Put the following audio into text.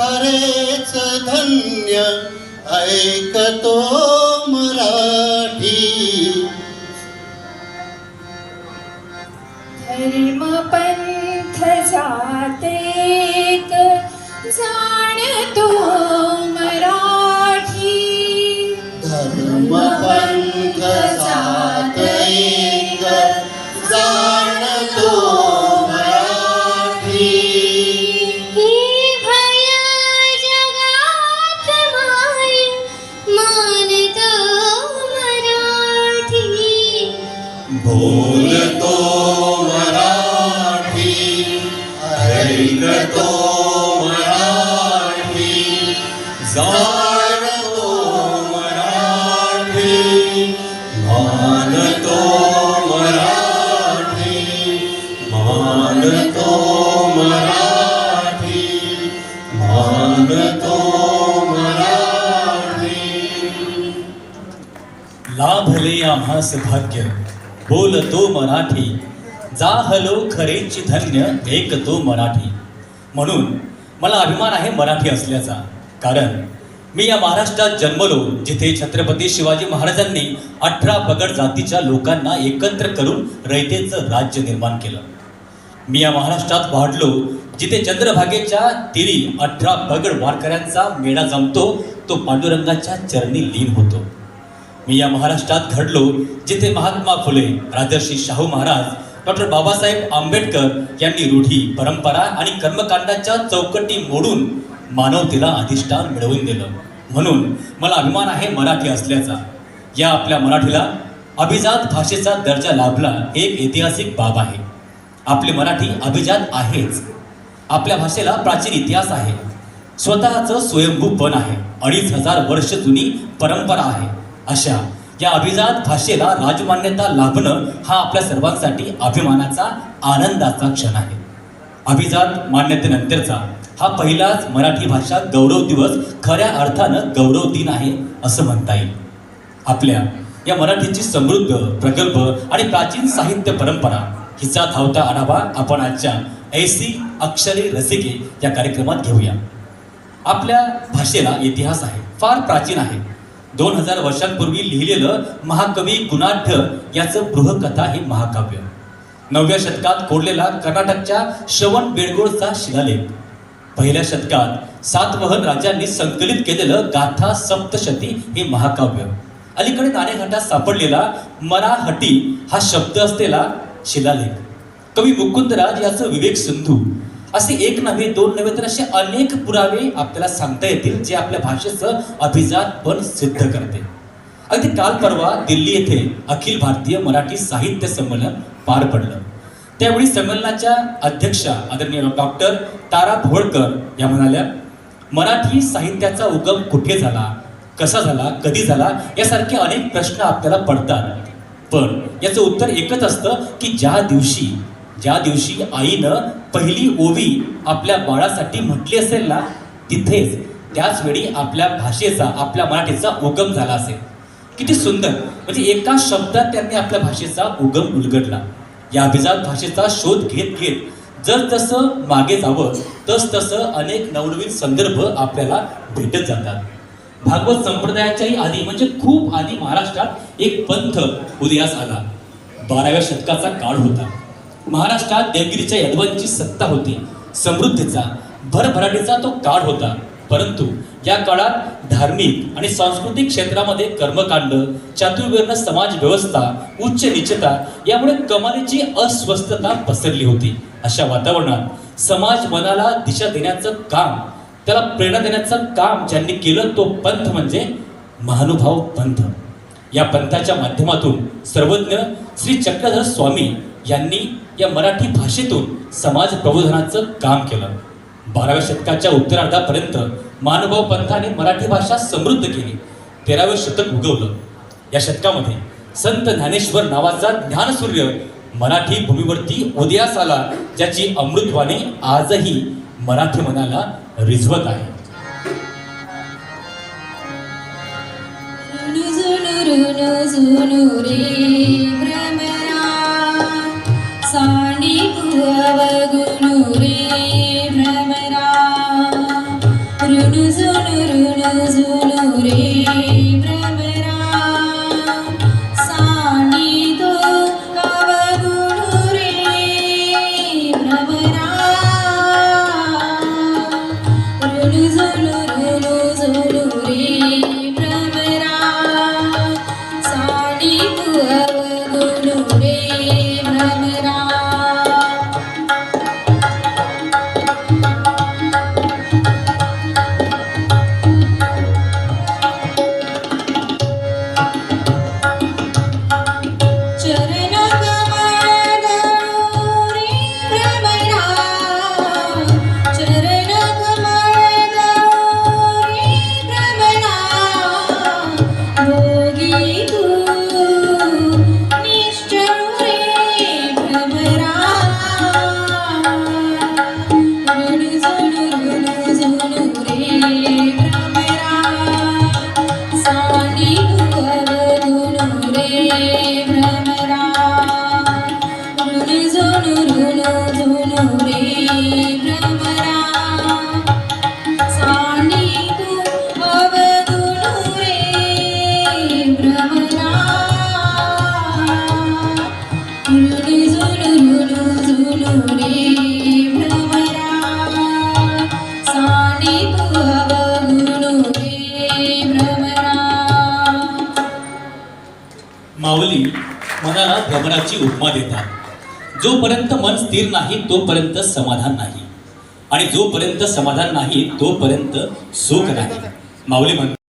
खरेच धन्य ऐकतो मराठी. धर्म पंथ जातेक जाणतो बोलतो मराठी ऐकतो मराठी जाणतो मराठी मानतो मराठी मानतो मराठी मानतो मराठी। लाभले आम्हास भाग्य बोलतो मराठी. जा हलो खरेची धन्य एक तो मराठी. म्हणून मला अभिमान आहे मराठी असल्याचा. कारण मी या महाराष्ट्रात जन्मलो जिथे छत्रपती शिवाजी महाराजांनी अठरा पगड जातीच्या लोकांना एकत्र करून रयतेचं राज्य निर्माण केलं. मी या महाराष्ट्रात वाढलो जिथे चंद्रभागेच्या तिरी अठरा पगड वारकऱ्यांचा मेळा जमतो तो पांडुरंगाच्या चरणी लीन होतो. मी या महाराष्ट्रात घडलो जिथे महात्मा फुले राजर्षी शाहू महाराज डॉक्टर बाबासाहेब आंबेडकर यांनी रूढी परंपरा आणि कर्मकांडाच्या चौकटी मोडून मानवतेला अधिष्ठान मिळवून दिलं. म्हणून मला अभिमान आहे मराठी असल्याचा. या आपल्या मराठीला अभिजात भाषेचा दर्जा लाभला एक ऐतिहासिक बाब आहे. आपली मराठी अभिजात आहेच. आपल्या भाषेला प्राचीन इतिहास आहे. स्वतःचं स्वयंभूपण आहे. अडीच हजार वर्ष जुनी परंपरा आहे. अशा या अभिजात भाषेला राजमान्यता लाभणं हा आपल्या सर्वांसाठी अभिमानाचा आनंदाचा क्षण आहे. अभिजात मान्यतेनंतरचा हा पहिलाच मराठी भाषा गौरव दिवस खऱ्या अर्थानं गौरव दिन आहे असं म्हणता येईल. आपल्या या मराठीची समृद्ध प्रगल्भ आणि प्राचीन साहित्य परंपरा हिचा धावता आढावा आपण आजच्या ऐसी अक्षरे रसिके या कार्यक्रमात घेऊया. आपल्या भाषेला इतिहास आहे फार प्राचीन आहे. दोन हजार वर्षांपूर्वी लिहिलेलं महाकवी गुणाढ्य याचं बृहकथा हे महाकाव्य. नवव्या शतकात कोरलेला कर्नाटकच्या श्रवण बेळगोळचा शिलालेख. पहिल्या शतकात सातवहन राजांनी संकलित केलेलं गाथा सप्तशती हे महाकाव्य. अलीकडे नाणेघाटात सापडलेला मराहटी हा शब्द असलेला शिलालेख. कवी मुकुंदराज याचं विवेक सिंधू असे एक नव्हे दोन नव्हे तर असे अनेक पुरावे आपल्याला सांगता येतील जे आपल्या भाषेचं अभिजातपण सिद्ध करते. अगदी काल परवा दिल्ली येथे अखिल भारतीय मराठी साहित्य संमेलन पार पडलं. त्यावेळी संमेलनाच्या अध्यक्षा आदरणीय डॉक्टर तारा भोळकर या म्हणाल्या मराठी साहित्याचा उगम कुठे झाला कसा झाला कधी झाला यासारखे अनेक प्रश्न आपल्याला पडतात. पण याचं उत्तर एकच असतं की ज्या दिवशी ज्या दिवशी आईनं पहिली ओवी आपल्या बाळासाठी म्हटली असेल ना तिथेच त्याच वेळी आपल्या भाषेचा आपल्या मराठीचा उगम झाला असेल. किती सुंदर. म्हणजे एका शब्दात त्यांनी आपल्या भाषेचा उगम उलगडला. या अभिजात भाषेचा शोध घेत घेत जर तसं मागे जावं तस तसं अनेक नवनवीन संदर्भ आपल्याला भेटत जातात. भागवत संप्रदायाच्याही आधी म्हणजे खूप आधी महाराष्ट्रात एक पंथ उदयास आला. बाराव्या शतकाचा काळ होता. महाराष्ट्रात देवगिरीच्या यदवांची सत्ता होती. समृद्धीचा भरभराटीचा तो काळ होता. परंतु या काळात धार्मिक आणि सांस्कृतिक क्षेत्रामध्ये कर्मकांड चातुर्वर्ण समाज व्यवस्था उच्च निचता यामुळे कमालीची अस्वस्थता पसरली होती. अशा वातावरणात समाज मनाला दिशा देण्याचं काम त्याला प्रेरणा देण्याचं काम ज्यांनी केलं तो पंथ म्हणजे महानुभाव पंथ. या पंथाच्या माध्यमातून सर्वज्ञ श्री चक्रधर स्वामी यांनी या मराठी भाषेतून समाज प्रबोधनाचं काम केलं. बाराव्या शतकाच्या उत्तरार्धापर्यंत मानभाव पंथाने मराठी भाषा समृद्ध केली. तेरावे शतक उगवलं. या शतकामध्ये संत ज्ञानेश्वर नावाचा ज्ञानसूर्य मराठी भूमीवरती उदयास आला ज्याची अमृतवाणी आजही मराठी मनाला रिझवत आहे. रे సాగునురే భ్రమరా. రుణుజును రుణుజును भ्रमणाची उपमा देतात. जोपर्यंत मन स्थिर नाही तोपर्यंत समाधान नाही. आणि जोपर्यंत समाधान नाही तोपर्यंत सुख नाही. माऊली म्हणतात